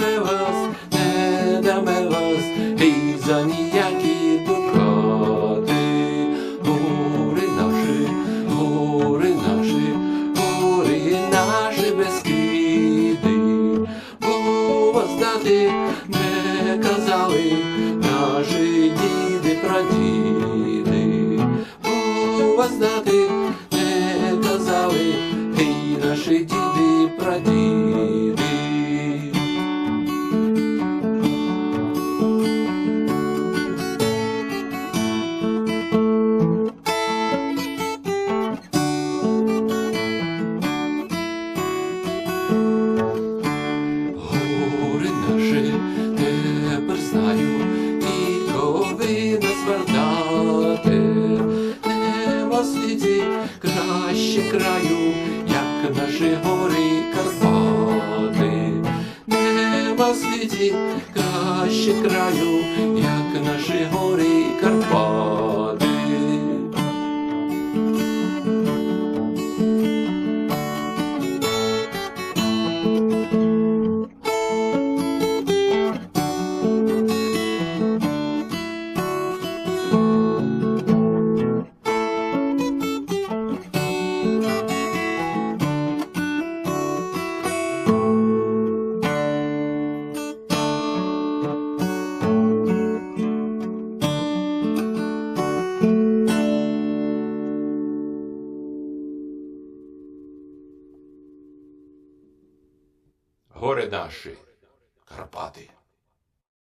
вас, не даме вас, і за ніякі дукати, гори наші, гори наші, гори наші безкиди, бо вас дати не казали наші діди прадіди, вас дати не казали і наші діди прадіди. Нема світі краще краю, як наші гори Карпати, нема світі краще краю, як наші гори Карпати. Гори наші, Карпати.